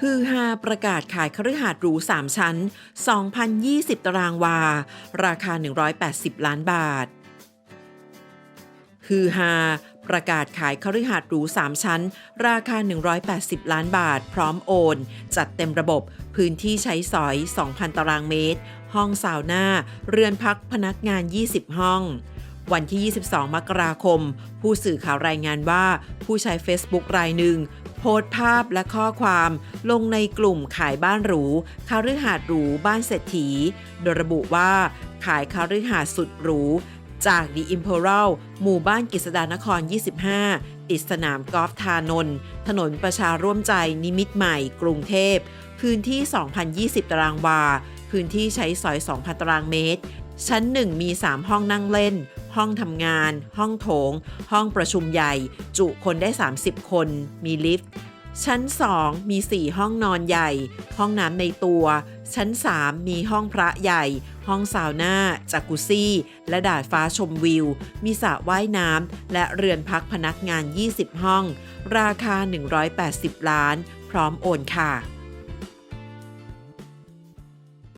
ฮือฮาประกาศขายคฤหาสน์หรู 3 ชั้น 2,020 ตารางวา ราคา 180 ล้านบาท ฮือฮาประกาศขายคฤหาสน์หรู 3 ชั้น ราคา 180 ล้านบาท พร้อมโอน จัดเต็มระบบพื้นที่ใช้สอย 2,000 ตารางเมตร ห้องซาวน่า เรือนพักพนักงาน 20 ห้อง วันที่ 22 มกราคม ผู้สื่อข่าวรายงานว่า ผู้ใช้ Facebook รายหนึ่งโพสต์ภาพและข้อความลงในกลุ่มขายบ้านหรูคาฤหาสน์หรูบ้านเศรษฐี โดยระบุว่าขายคาฤหาสน์สุดหรู จาก The Imperial หมู่บ้านกฤษดานคร 25 ติดสนามกอล์ฟทานนท์ถนนประชาร่วมใจนิมิตใหม่ กรุงเทพ พื้นที่ 2,020 ตารางวา พื้นที่ใช้สอย 2,000 ตารางเมตร ชั้น 1 มี 3 ห้องนั่งเล่น ห้องทำงาน ห้องโถง ห้องประชุมใหญ่ จุคนได้ 30 คน มีลิฟต์ ชั้น 2 มี 4 ห้องนอนใหญ่ ห้องน้ำในตัว ชั้น 3 มีห้องพระใหญ่ ห้องซาวน่าจากกุซี่ และดาดฟ้าชมวิว มีสระว่ายน้ำ และเรือนพักพนักงาน 20 ห้อง ราคา 180 ล้าน พร้อมโอนค่ะ